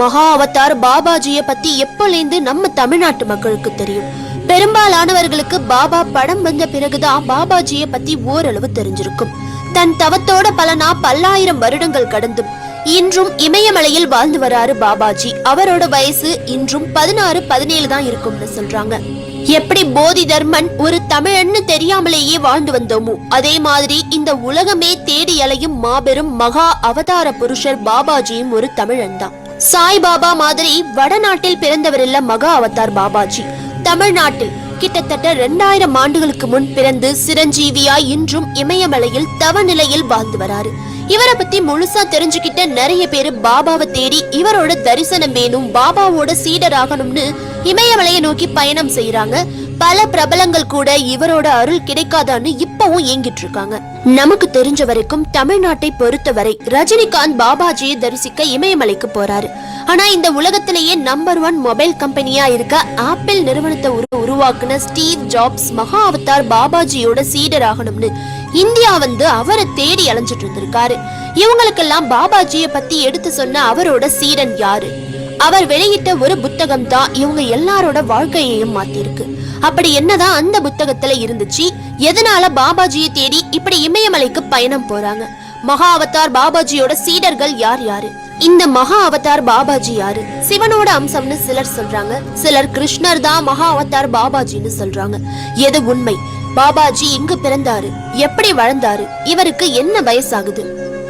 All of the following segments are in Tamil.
மகா அவதார் பாபாஜிய பத்தி எப்போலேந்து நம்ம தமிழ்நாட்டு மக்களுக்கு தெரியும்? பெரும்பாலானவர்களுக்கு பாபா படம் வந்த பிறகுதான் பாபாஜிய பத்தி ஓரளவு தெரிஞ்சிருக்கும். தன் தவத்தோட பலனா பல்லாயிரம் வருடங்கள் கடந்தும் இன்றும் இமயமலையில் வாழ்ந்து வராரு பாபாஜி. அவரோட வயசு இன்றும் பதினாறு பதினேழு தான் இருக்கும்னு சொல்றாங்க. எப்படி போதி தர்மன் ஒரு தமிழன்னு தெரியாமலேயே வாழ்ந்து வந்தோமோ? அதே மாதிரி இந்த உலகமே தேடி அலையும் மாபெரும் மகா அவதார புருஷர் பாபாஜியும் ஒரு தமிழன் தான் சாய்பாபா மாதிரி வடநாட்டில் பிறந்தவர் இல்ல மகா அவதார் பாபாஜி. தமிழ்நாட்டில் கிட்டத்தட்ட ரெண்டாயிரம் ஆண்டுகளுக்கு முன் பிறந்து சிரஞ்சீவியாய் இன்றும் இமயமலையில் தவ நிலையில் வாழ்ந்து வராரு. இவரை பத்தி முழுசா தெரிஞ்சுக்கிட்ட நிறைய பேரு பாபாவை தேடி இவரோட தரிசனம் வேணும் பாபாவோட சீடராகணும்னு இமயமலையை நோக்கி பயணம் செய்யறாங்க பல பிரபலங்கள் கூட இவரோட அருள் கிடைக்காதான்னு இப்பவும் ஏங்கிட்டு இருக்காங்க. நமக்கு தெரிஞ்ச வரைக்கும் தமிழ்நாட்டை பொறுத்தவரை ரஜினிகாந்த் பாபாஜியை தரிசிக்க இமயமலைக்கு போறாரு. ஆனா இந்த உலகத்திலேயே நம்பர் ஒன் மொபைல் கம்பெனியா இருக்க ஆப்பிள் நிறுவனத்தை உருவாக்குன ஸ்டீவ் ஜாப்ஸ் மகா அவதார் பாபாஜியோட சீடர் ஆகணும்னு இந்தியா வந்து அவரை தேடி அலைஞ்சிட்டு இருந்திருக்காரு. இவங்களுக்கெல்லாம் பாபாஜியை பத்தி எடுத்து சொன்ன அவரோட சீடன் யாரு? அவர் வெளியிட்ட ஒரு புத்தகம் தான் இவங்க எல்லாரோட வாழ்க்கையையும் மாத்திருக்கு. அப்படி என்னதான் அந்த புத்தகத்துல இருந்துச்சு? எதனால பாபாஜியை தேடி இப்படி இமயமலைக்கு பயணம் போறாங்க? மகா அவதார் பாபாஜியோட சீடர்கள் யார் யாரு? இந்த மகா அவதார் பாபாஜி யாரு? சிவனோட அம்சம்னு சிலர் சொல்றாங்க. சிலர் கிருஷ்ணர் தான் மகா அவதார் பாபாஜின்னு சொல்றாங்க. எது உண்மை? பாபாஜி எங்கு பிறந்தாரு. எப்படி வளர்ந்தாரு? இவருக்கு என்ன வயசாகுது?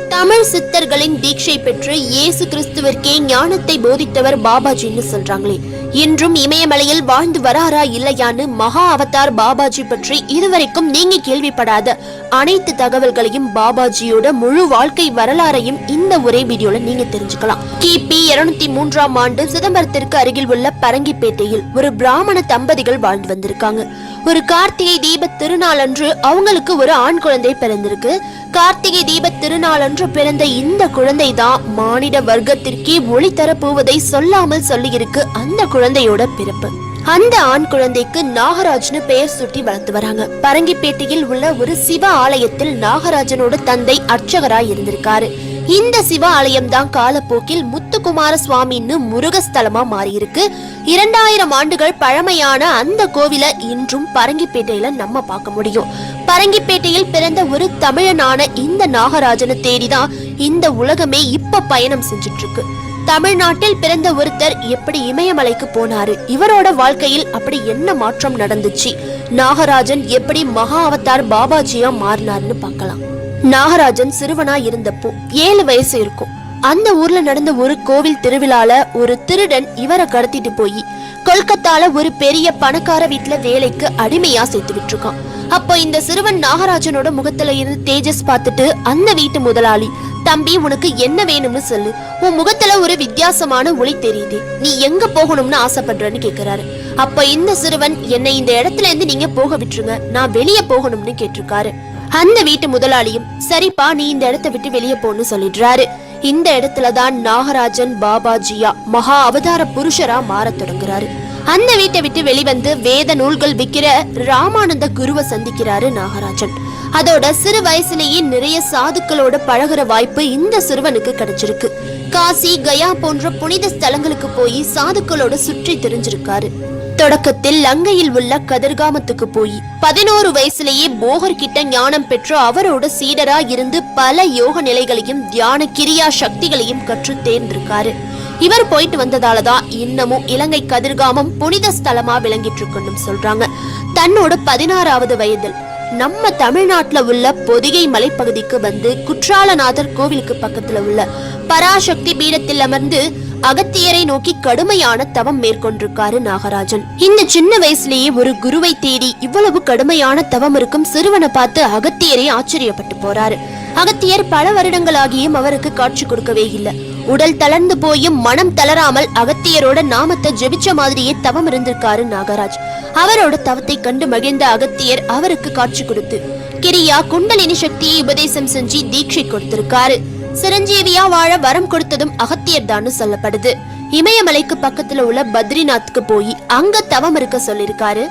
தமிழ் சித்தர்களின் தீட்சை பெற்று இயேசு கிறிஸ்துவிற்கே ஞானத்தை போதித்தவர் பாபாஜின்னு சொல்றாங்களே. இன்றும் இமயமலையில் வாழ்ந்து வராரா இல்லையான்னு மகா அவதார் பாபாஜி பற்றி இதுவரைக்கும் நீங்க கேள்விப்படாத அனைத்து தகவல்களையும் பாபாஜியோட முழு வாழ்க்கை வரலாறையும் இந்த ஒரே வீடியோல நீங்க தெரிஞ்சுக்கலாம். கிபி இருநூத்தி மூன்றாம் ஆண்டு சிதம்பரத்திற்கு அருகில் உள்ள பரங்கிப்பேட்டையில் ஒரு பிராமண தம்பதிகள் வாழ்ந்து வந்திருக்காங்க. ஒரு கார்த்திகை தீப திருநாளன்று அவங்களுக்கு ஒரு ஆண் குழந்தை பிறந்திருக்கு. கார்த்திகை தீப திருநாளன்று பிறந்த இந்த குழந்தை தான் மானிட வர்க்கத்திற்கே ஒளி தரப்போவதை சொல்லாமல் சொல்லியிருக்கு அந்த குழந்தையோட பிறப்பு. அந்த ஆண் குழந்தைக்கு நாகராஜ்னு பெயர் சுட்டி வளர்த்து வராங்க. பரங்கிப்பேட்டையில் உள்ள ஒரு சிவ ஆலயத்தில் நாகராஜனோட தந்தை அர்ச்சகராய் இருந்திருக்காரு. இந்த சிவ ஆலயம் தான் காலப்போக்கில் முத்துக்குமார சுவாமின்னு முருகஸ்தலமா மாறியிருக்கு. இரண்டாயிரம் ஆண்டுகள் பழமையான அந்த கோவிலை இன்றும் பரங்கிப்பேட்டையில நம்ம பார்க்க முடியும். பரங்கிப்பேட்டையில் பிறந்த ஒரு தமிழனான இந்த நாகராஜனை தேடிதான் இந்த உலகமே இப்ப பயணம் செஞ்சுட்டு இருக்கு தமிழ்நாட்டில் பிறந்த ஒருத்தர் எப்படி இமயமலைக்கு போனாரு? இவரோட வாழ்க்கையில் அப்படி என்ன மாற்றம் நடந்துச்சு? நாகராஜன் எப்படி மகா அவதார் பாபாஜியா மாறினார்னு பார்க்கலாம். நாகராஜன் சிறுவனா இருந்தப்போ ஏழு வயசு இருக்கும். அந்த ஊர்ல நடந்த ஒரு கோவில் திருவிழால ஒரு திருடன் இவரை கடத்திட்டு போய் கொல்கத்தால ஒரு பெரிய பணக்கார வீட்ல வேலைக்கு அடிமையா சேர்த்து விட்டுருக்கான். அப்போ இந்த சிறுவன் நாகராஜனோட முகத்துல இருந்து தேஜஸ் பார்த்துட்டு அந்த வீட்டு முதலாளி தம்பி உனக்கு என்ன வேணும்னு சொல்லு. உன் முகத்துல ஒரு வித்தியாசமான ஒளி தெரியுது. நீ எங்க போகணும்னு ஆசைப்படுறன்னு கேக்குறாரு. அப்ப இந்த சிறுவன் என்னை இந்த இடத்துல இருந்து நீங்க போக விட்டுருங்க. நான் வெளியே போகணும்னு கேட்டிருக்காரு. அந்த வீட்டு முதலாளியும் சரிப்பா நீ இந்த இடத்த விட்டு வெளியே போன்னு சொல்லிடுறாரு. இந்த இடத்துல தான் நாகராஜன் பாபாஜியா மகா அவதார புருஷரா மாறத் தொடங்குறாரு. அந்த வீட்டை விட்டு வெளிவந்து வேத நூல்கள் விற்கிற ராமானந்த குருவை சந்திக்கிறாரு நாகராஜன். அதோட சிறு வயசுலேயே நிறைய சாதுக்களோட பழகுற வாய்ப்பு இந்த சிறுவனுக்கு கிடைச்சிருக்கு. காசி கயா போன்ற புனித ஸ்தலங்களுக்கு போய் சாதுக்களோட சுற்றி தெரிஞ்சிருக்காரு. தொடக்கத்தில் லங்கையில் உள்ள கதிர்காமத்துக்கு போய் பதினோரு வயசுலேயே போகர் கிட்ட ஞானம் பெற்று அவரோட சீடரா இருந்து பல யோக நிலைகளையும் தியான கிரியா சக்திகளையும் கற்று தேர்ந்திருக்காரு. இவர் போயிட்டு வந்ததாலதான் இன்னமும் இலங்கை கதிர்காமம் புனித ஸ்தலமா விளங்கிட்டு இருக்குன்னு சொல்றாங்க. தன்னோட பதினாறாவது வயதில் நம்ம தமிழ்நாட்டுல உள்ள பொதிகை மலைப்பகுதிக்கு வந்து குற்றாலநாதர் கோவிலுக்கு பக்கத்துல உள்ள பராசக்தி பீடத்தில் அமர்ந்து அகத்தியரை நோக்கி கடுமையான தவம் மேற்கொண்டிருக்காரு நாகராஜன். இந்த சின்ன வயசுலயே ஒரு குருவை தேடி இவ்வளவு கடுமையான தவம் இருக்கும் சிறுவனை பார்த்து அகத்தியரே ஆச்சரியப்பட்டு போறாரு. அகத்தியர் பல வருடங்களாகியும் அவருக்கு காட்சி கொடுக்கவே இல்லை. உடல் தளர்ந்து போயும் மனம் தளராமல் அகத்தியரோட நாமத்தை ஜெபிச்ச மாதிரியே தவம் இருந்திருக்காரு நாகராஜ். அவரோட தவத்தை கண்டு மகிழ்ந்த அகத்தியர் அவருக்கு காட்சி கொடுத்து கிரியா குண்டலினி சக்தியை உபதேசம் செஞ்சு தீட்சை கொடுத்திருக்காரு. சிரஞ்சீவியா வாழ வரம் கொடுத்ததும் அகத்தியர் தான்னு சொல்லப்படுது. இமயமலைக்கு பக்கத்துல உள்ள பத்ரிநாத்க்கு போய் அங்க தவம் இருக்க சொல்லிருக்காரு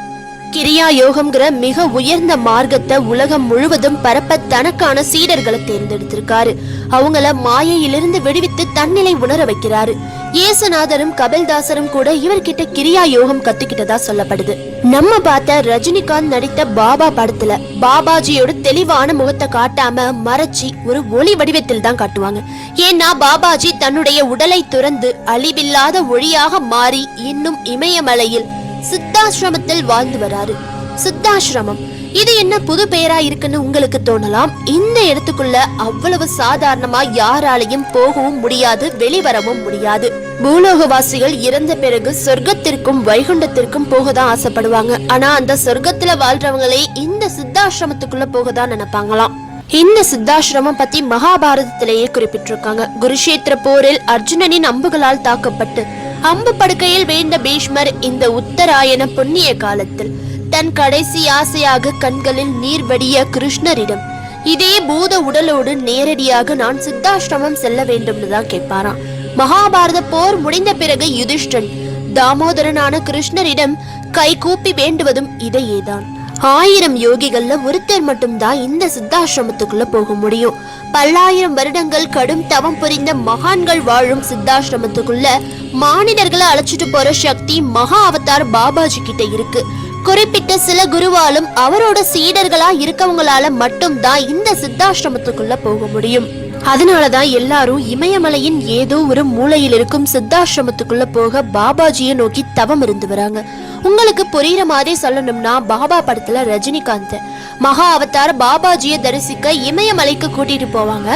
கிரியா யோகம்ங்கிற மிக உயர்ந்த மார்க்கத்தை உலகம் முழுவதும் பரப்ப தனக்கான சீடர்களை தேர்ந்தெடுத்திருக்காரு. அவங்கள மாயையிலிருந்து விடுவித்து தன்னிலை உணர வைக்கிறாரு. ஏசுநாதரும் கபில்தாசரும் கூட இவர்கிட்ட கிரியா யோகம் கத்துக்கிட்டதா சொல்லப்படுது. நம்ம பார்த்த ரஜினிகாந்த் நடித்த பாபா படத்துல பாபாஜியோட தெளிவான முகத்தை காட்டாம மறைச்சி ஒரு ஒளி வடிவத்தில் தான் காட்டுவாங்க. ஏன்னா பாபாஜி தன்னுடைய உடலை துறந்து அழிவில்லாத ஒளியாக மாறி இன்னும் இமயமலையில் சித்தாசிரமத்தில் வாழ்ந்து வராரு. சித்தாசிரமம் இது என்ன புது பெயரா இருக்குன்னு உங்களுக்கு தோணலாம்? இந்த இடத்துக்குள்ள அவ்வளவு சாதாரணமா யாராலையும் போகவும் முடியாது வெளிவரவும் முடியாது. பூலோகவாசிகள் இறந்த பிறகு சொர்க்கத்திற்கும் வைகுண்டத்திற்கும் போக தான் ஆசைப்படுவாங்க. ஆனா அந்த சொர்க்கத்துல வாழ்றவங்களே இந்த சித்தாசிரமத்துக்குள்ள போக தான் நினைப்பாங்களாம். இந்த சித்தாசிரமம் பத்தி மகாபாரதத்திலேயே குறிப்பிட்டிருக்காங்க. குருஷேத்திர போரில் அர்ஜுனனின் அம்புகளால் தாக்கப்பட்டு அம்பு படுக்கையில் வேண்ட பீஷ்மர் இந்த உத்தராயண புண்ணிய காலத்தில் தன் கடைசி ஆசையாக கண்களில் நீர் வடிய கிருஷ்ணரிடம் இதே பூத உடலோடு நேரடியாக நான் சித்தாசிரமம் செல்ல வேண்டும்னு தான் கேட்பாராம். மகாபாரத போர் முடிந்த பிறகு யுதிஷ்டன் தாமோதரனான கிருஷ்ணரிடம் கை கூப்பி வேண்டுவதும் இதையேதான். ஆயிரம் யோகிகள்ல ஒருத்தர் மட்டும்தான் இந்த சித்தாசிரமத்துக்குள்ள போக முடியும். பல்லாயிரம் வருடங்கள் கடும் தவம் புரிந்த மகான்கள் வாழும் சித்தாசிரமத்துக்குள்ள மாநிலர்களை அழைச்சிட்டு போற சக்தி மகா அவதார் பாபாஜி கிட்ட இருக்கு. குறிப்பிட்ட சில குருவாலும் அவரோட சீடர்களா இருக்கவங்களால மட்டும்தான் இந்த சித்தாசிரமத்துக்குள்ள போக முடியும். அதனாலதான் எல்லாரும் இமயமலையின் ஏதோ ஒரு மூலையில் இருக்கும் சித்தாசிரமத்துக்குள்ள போக பாபாஜியை நோக்கி தவம் இருந்து வராங்க. உங்களுக்கு புரியுற மாதிரி சொல்லணும்னா பாபா படத்துல ரஜினிகாந்த் மகா அவதார பாபாஜியை தரிசிக்க இமயமலைக்கு கூட்டிட்டு போவாங்க.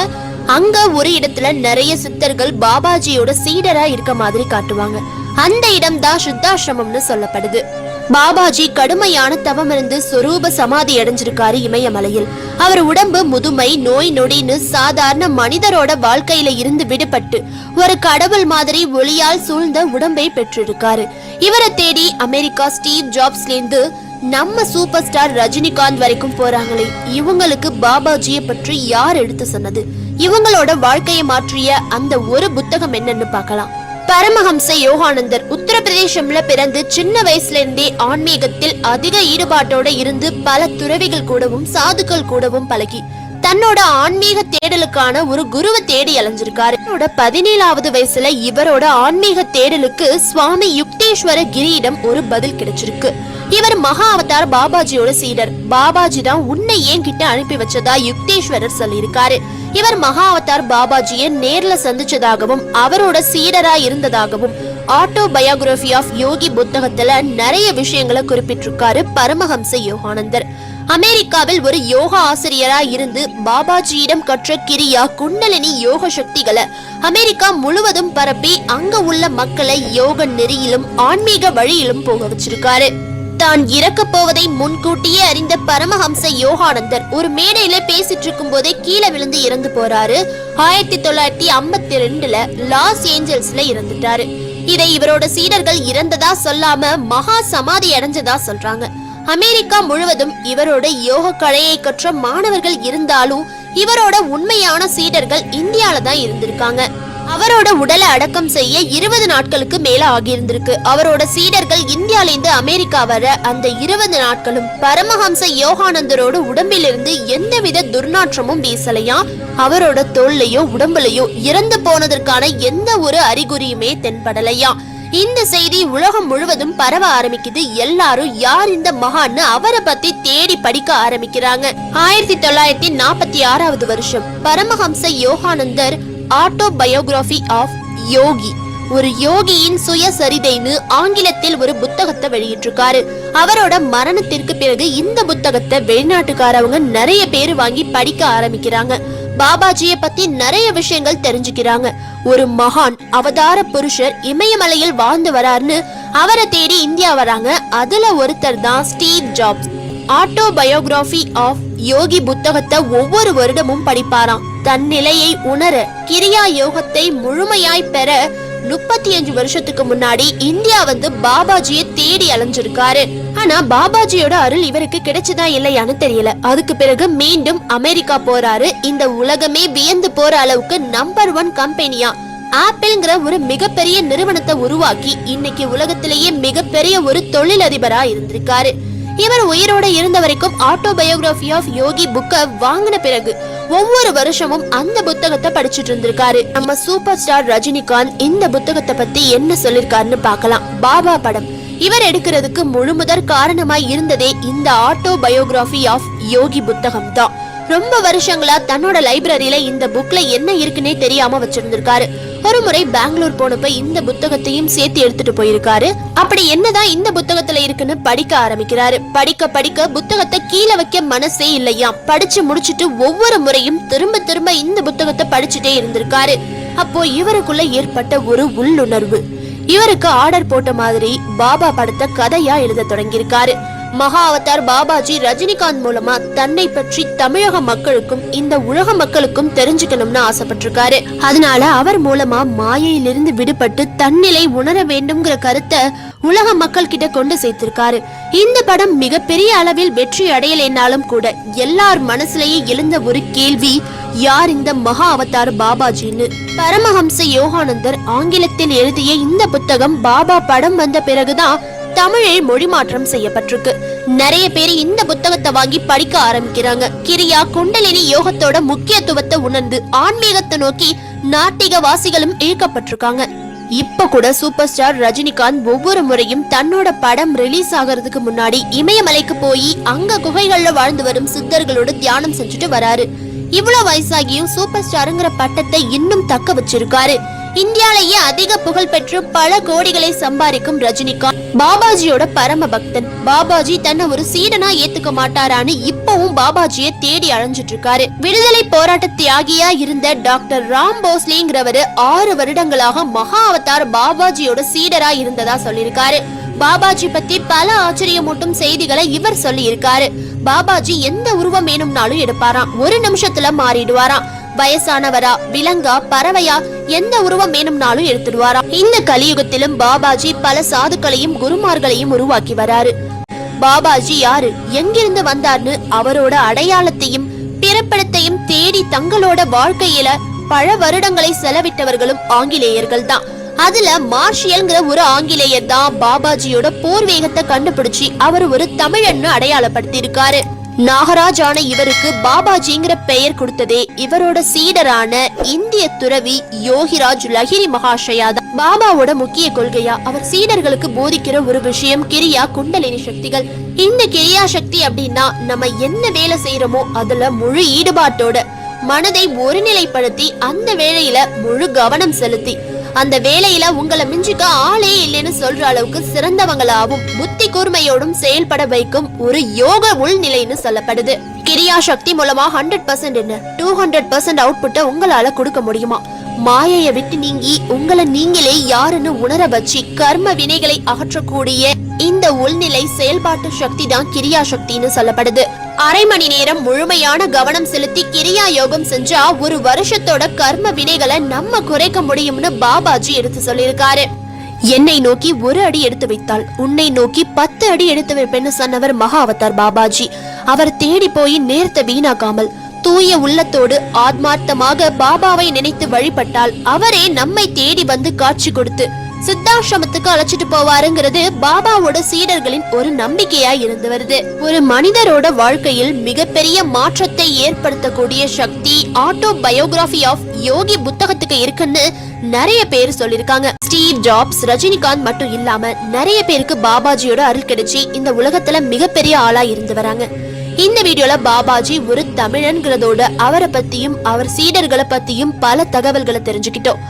அங்க ஒரு இடத்துல நிறைய சித்தர்கள் பாபாஜியோட சீடரா இருக்க மாதிரி காட்டுவாங்க. அந்த இடம் தான் சித்தாசிரமம்னு சொல்லப்படுது. பாபாஜி கடுமையான தவம் இருந்து சொரூப சமாதி அடைஞ்சிருக்காரு இமயமலையில். அவர் உடம்பு முதுமை நோய் நொடின்னு சாதாரண மனிதரோட வாழ்க்கையில இருந்து விடுபட்டு ஒரு கடவுள் மாதிரி ஒளியால் சூழ்ந்த உடம்பை பெற்றிருக்காரு. இவரை தேடி அமெரிக்கா ஸ்டீவ் ஜாப்ஸ்ல இருந்து நம்ம சூப்பர் ஸ்டார் ரஜினிகாந்த் வரைக்கும் போறாங்களே. இவங்களுக்கு பாபாஜியை பற்றி யார் எடுத்து சொன்னது? இவங்களோட வாழ்க்கையை மாற்றிய அந்த ஒரு புத்தகம் என்னன்னு பார்க்கலாம். பரமஹம்ச யோகானந்தர் உத்தரப்பிரதேசம்ல பிறந்து சின்ன வயசுல இருந்தே ஆன்மீகத்தில் அதிக ஈடுபாட்டோட இருந்து பல துறவிகள் கூடவும் சாதுக்கள் கூடவும் பழகி தன்னோட ஆன்மீக தேடலுக்கான ஒரு குருவை தேடி அலைஞ்சிருக்காரு. என்னோட பதினேழாவது வயசுல இவரோட ஆன்மீக தேடலுக்கு சுவாமி யுக்தேஸ்வர கிரியிடம் ஒரு பதில் கிடைச்சிருக்கு. இவர் மகா அவதார் பாபாஜியோட சீடர். பாபாஜி தான் உன்னை ஏன் கிட்ட அனுப்பி வச்சதா யுக்தேஸ்வரர் சொல்லியிருக்காரு. இவர் மகா அவதார் பாபாஜியை நேர்ல சந்திச்சதாகவும் அவரோட சீடரா இருந்ததாகவும் ஆட்டோ பயோகிராபி ஆஃப் யோகி புத்தகத்துல நிறைய விஷயங்களை குறிப்பிட்டிருக்காரு பரமஹம்ச யோகானந்தர். அமெரிக்காவில் ஒரு யோகா ஆசிரியரா இருந்து பாபாஜியிடம் கற்ற கிரியா குண்டலினி யோக சக்திகளை அமெரிக்கா முழுவதும் பரப்பி அங்க உள்ள மக்களை யோக நெறியிலும் ஆன்மீக வழியிலும் போக வச்சிருக்காரு. தான் இறக்கப்போவதை முன்கூட்டியே அறிந்த பரமஹம்ச யோகானந்தர் ஒரு மேடையில பேசிட்டு இருக்கும் போதே கீழே விழுந்து இறந்து போறாரு. ஆயிரத்தி தொள்ளாயிரத்தி ஐம்பத்தி ரெண்டுல லாஸ் ஏஞ்சல்ஸ்ல இறந்துட்டாரு. இதை இவரோட சீடர்கள் இறந்ததா சொல்லாம மகா சமாதி அடைஞ்சதா சொல்றாங்க. அமெரிக்கா முழுவதும் இவரோட யோக கலையை கற்ற மாணவர்கள் இருந்தாலும் இவரோட உண்மையான சீடர்கள் இந்தியால தான் இருந்திருக்காங்க. அவரோட உடலை அடக்கம் செய்ய இருபது நாட்களுக்கு மேல ஆகியிருந்திருக்கு. அவரோட சீடர்கள் இந்தியால இருந்து அமெரிக்கா வர அந்த இருபது நாட்களும் பரமஹம்ச யோகானந்தரோட உடம்பிலிருந்து எந்தவித துர்நாற்றமும் வீசலையா? அவரோட தோல்லையோ உடம்புலையோ இறந்து போனதற்கான எந்த ஒரு அறிகுறியுமே தென்படலையா? இந்த செய்தி உலகம் முழுவதும் பரவ ஆரம்பிக்குது. எல்லாரும் யார் இந்த மகான்னு அவரை பத்தி தேடி படிக்க ஆரம்பிக்கிறாங்க. ஆயிரத்தி தொள்ளாயிரத்தி நாற்பத்தி ஆறாவது வருஷம் பரமஹம்ச யோகானந்தர் ஆட்டோபயோகிராஃபி ஆஃப் யோகி ஒரு யோகியின் சுயசரிதைன்னு ஆங்கிலத்தில் ஒரு புத்தகத்தை வெளியிட்டிருக்காரு. அவரோட மரணத்திற்கு பிறகு இந்த புத்தகத்தை வெளிநாட்டுக்காரவங்க நிறைய பேர் வாங்கி படிக்க ஆரம்பிக்கிறாங்க. பாபாஜியை பத்தி நிறைய விஷயங்கள் தெரிஞ்சுக்கிறாங்க. ஒரு மகான் அவதார புருஷர் இமயமலையில் வாழ்ந்து வராருன்னு அவரை தேடி இந்தியா வராங்க. அதுல ஒருத்தர் தான் Steve Jobs. Autobiography of Yogi புத்தகத்தை ஒவ்வொரு வருடமும் படிப்பாராம். தன் நிலையை உணர கிரியா யோகத்தை முழுமையாய் பெற முப்பத்தி அஞ்சு வருஷத்துக்கு முன்னாடி இந்தியா வந்து பாபாஜியை தேடி அலைஞ்சிருக்காரு. ஆனா பாபாஜியோட அருள் இவருக்கு கிடைச்சதா இல்லையான்னு தெரியல. அதுக்கு பிறகு மீண்டும் அமெரிக்கா போறாரு. இந்த உலகமே வியந்து போற அளவுக்கு நம்பர் ஒன் கம்பெனியா ஆப்பிள்ங்கிற ஒரு மிகப்பெரிய நிறுவனத்தை உருவாக்கி இன்னைக்கு உலகத்திலேயே மிகப்பெரிய ஒரு தொழிலதிபரா இருந்திருக்காரு. இவர் உயிரோட இருந்த வரைக்கும் ஆட்டோபயோகிராஃபி ஆஃப் யோகி புக்கை வாங்கின பிறகு ஒவ்வொரு வருஷமும் அந்த புத்தகத்தை படிச்சிட்டு இருந்திருக்காரு. நம்ம சூப்பர் ஸ்டார் ரஜினிகாந்த் இந்த புத்தகத்தை பத்தி என்ன சொல்லிருக்காருன்னு பார்க்கலாம். பாபா படம். இவர் எடுக்கிறதுக்கு முழு முதற் காரணமாய் இருந்ததே இந்த ஆட்டோ பயோகிராபி ஆஃப் யோகி புத்தகம் தான் ரொம்ப வருஷங்களா தன்னோட லைப்ரரியில இந்த புக்ல என்ன இருக்குன்னே தெரியாம வச்சிருந்திருக்காரு. ஒரு முறை பெங்களூர் போனப்ப இந்த புத்தகத்தையும் சேர்த்து எடுத்துட்டு போயிருக்காரு. அப்படி என்னதான் இந்த புத்தகத்துல இருக்குன்னு படிக்க ஆரம்பிக்கிறாரு. படிக்க படிக்க புத்தகத்தை கீழே வைக்க மனசே இல்லையா? படிச்சு முடிச்சிட்டு ஒவ்வொரு முறையும் திரும்ப திரும்ப இந்த புத்தகத்தை படிச்சுட்டே இருந்திருக்காரு. அப்போ இவருக்குள்ள ஏற்பட்ட ஒரு உள்ளுணர்வு. இவருக்கு ஆர்டர் போட்ட மாதிரி பாபா படத்தை கதையா எழுத தொடங்கியிருக்காரு. மகா அவதார் பாபாஜி ரஜினிகாந்த் மூலமா தன்னை பற்றி தமிழக மக்களுக்கும் இந்த உலக மக்களுக்கும் தெரிஞ்சுக்கணும்னு ஆசைப்பட்டிருக்காரு. அதனால அவர் மூலமா மாயையிலிருந்து விடுபட்டு தன்னிலை உணர வேண்டும்ங்கிற கருத்தை உலக மக்கள் கிட்ட கொண்டு சேர்த்திருக்காரு. இந்த படம் மிகப்பெரிய அளவில் வெற்றி அடையலைனாலும் கூட எல்லார் மனசுலயே எழுந்த ஒரு கேள்வி யார் இந்த மகா அவதார் பாபாஜின்னு? பரமஹம்ச யோகானந்தர் ஆங்கிலத்தில் எழுதிய இந்த புத்தகம் பாபா படம் வந்த பிறகுதான் தமிழில் மொழி மாற்றம் செய்யப்பட்டிருக்கு. நிறைய பேர் இந்த புத்தகத்தை வாங்கி படிக்க ஆரம்பிக்கிறாங்க. கிரியா குண்டலினி யோகத்தோட முக்கியத்துவத்தை உணர்ந்து ஆன்மீகத்தை நோக்கி நாட்டிக வாசிகளும் இழுக்கப்பட்டிருக்காங்க. இப்ப கூட சூப்பர் ஸ்டார் ரஜினிகாந்த் ஒவ்வொரு முறையும் தன்னோட படம் ரிலீஸ் ஆகிறதுக்கு முன்னாடி இமயமலைக்கு போய் அங்க குகைகள்ல வாழ்ந்து வரும் சித்தர்களோட தியானம் செஞ்சுட்டு வராரு. இவ்வளவு வயசாகியும் சூப்பர் ஸ்டாருங்கிற பட்டத்தை இன்னும் தக்க வச்சிருக்காரு. இந்தியாலேயே அதிக புகழ் பெற்று பல கோடிகளை சம்பாதிக்கும் ரஜினிகாந்த். பாபாஜியோட பரம பக்தன். பாபாஜி தன்னை ஒரு சீடனா ஏத்துக்க மாட்டாரான்னு இப்பவும் பாபாஜியை தேடி அழைஞ்சிட்டு இருக்காரு விடுதலை போராட்ட தியாகியா இருந்த டாக்டர் ராம் போஸ்லிங்கிறவரு ஆறு வருடங்களாக மகா அவதார் பாபாஜியோட சீடரா இருந்ததா சொல்லியிருக்காரு. பாபாஜி பத்தி பல ஆச்சரியமூட்டும் செய்திகளை இவர் சொல்லி இருக்காரு பாபாஜி எந்த உருவம் வேணும்னாலும் எடுப்பாராம். ஒரு நிமிஷத்துல மாறிடுவாராம். வயசானவரா விலங்கா பறவையா எந்த உருவம் வேணும்னாலும் எடுத்துடுவாராம் இந்த கலியுகத்திலும் பாபாஜி பல சாதுக்களையும் குருமார்களையும் உருவாக்கி வராரு. பாபாஜி யாரு எங்கிருந்து வந்தார்னு அவரோட அடையாளத்தையும் பிறப்பிடத்தையும் தேடி தங்களோட வாழ்க்கையில பல வருடங்களை செலவிட்டவர்களும் ஆங்கிலேயர்கள் தான் அதுல மார்ஷியல்ங்கிற ஒரு ஆங்கிலேயர் தான் பாபாஜியோட போர் வேகத்தை கண்டுபிடிச்சு அவர் ஒரு தமிழன்னு அடையாளப்படுத்தி இருக்காரு நாகராஜ் ஆன இவருக்கு பாபாஜிங்கிற பெயர் கொடுத்ததே இவரோட சீடரான இந்திய துறவி யோகிராஜ் லஹிரி மகாஷயா தான். பாபாவோட முக்கிய கொள்கையா அவர் சீடர்களுக்கு போதிக்கிற ஒரு விஷயம் கிரியா குண்டலினி சக்திகள். இந்த கிரியா சக்தி அப்படின்னா நம்ம என்ன வேலை செய்யறோமோ அதுல முழு ஈடுபாட்டோட மனதை ஒருநிலைப்படுத்தி அந்த வேலையில முழு கவனம் செலுத்தி. அந்த வேலையில உங்களை மிஞ்சிக்க ஆளே இல்லைன்னு சொல்ற அளவுக்கு சிறந்தவங்களாவும் புத்தி கூர்மையோடும் செயல்பட வைக்கும் ஒரு யோக உள்நிலைன்னு சொல்லப்படுது. கிரியா சக்தி மூலமா ஹண்ட்ரட் பர்சன்ட் என்ன டூ ஹண்ட்ரட் பர்சன்ட் அவுட்புட்டை உங்களால கொடுக்க முடியுமா? மாயையை விட்டு நீங்கி உங்களை நீங்களே யாருன்னு உணர வச்சு கர்ம வினைகளை அகற்றக்கூடிய இந்த உள்நிலை செயல்பாட்டு சக்தி தான் கிரியா சக்தின்னு சொல்லப்படுது. அரை மணி நேரம் முழுமையான கவனம் செலுத்தி கிரியா யோகம் செஞ்சா ஒரு வருஷத்தோட கர்ம வினைகளை நம்ம குறைக்க முடியும்னு பாபாஜி எடுத்து சொல்லியிருக்காரு. என்னை நோக்கி ஒரு அடி எடுத்து வைத்தால் உன்னை நோக்கி பத்து அடி எடுத்து வைப்பேன்னு சொன்னவர் மகா அவதார் பாபாஜி. அவர் தேடி போய் நேரத்தை வீணாக்காமல் தூய உள்ளத்தோடு ஆத்மார்த்தமாக பாபாவை நினைத்து வழிபட்டால் அவரே நம்மை தேடி வந்து காட்சி கொடுத்து சித்தாசிரமத்துக்கு அழைச்சிட்டு போவாருங்கிறது பாபாவோட சீடர்களின் ஒரு நம்பிக்கையா இருந்து வருது. ஒரு மனிதரோட வாழ்க்கையில் மிகப்பெரிய மாற்றத்தை ஏற்படுத்தக்கூடிய சக்தி ஆட்டோ பயோகிராஃபி ஆஃப் யோகி புத்தகத்துக்கு இருக்குன்னு நிறைய பேர் சொல்லிருக்காங்க ஸ்டீவ் ஜாப்ஸ் ரஜினிகாந்த் மட்டும் இல்லாம நிறைய பேருக்கு பாபாஜியோட அருள் கிடைச்சி இந்த உலகத்துல மிகப்பெரிய ஆளா இருந்து வராங்க. இந்த வீடியோல பாபாஜி ஒரு தமிழன்கிறதோட அவரை பத்தியும் அவர் சீடர்களை பத்தியும் பல தகவல்களை தெரிஞ்சுக்கிட்டோம்.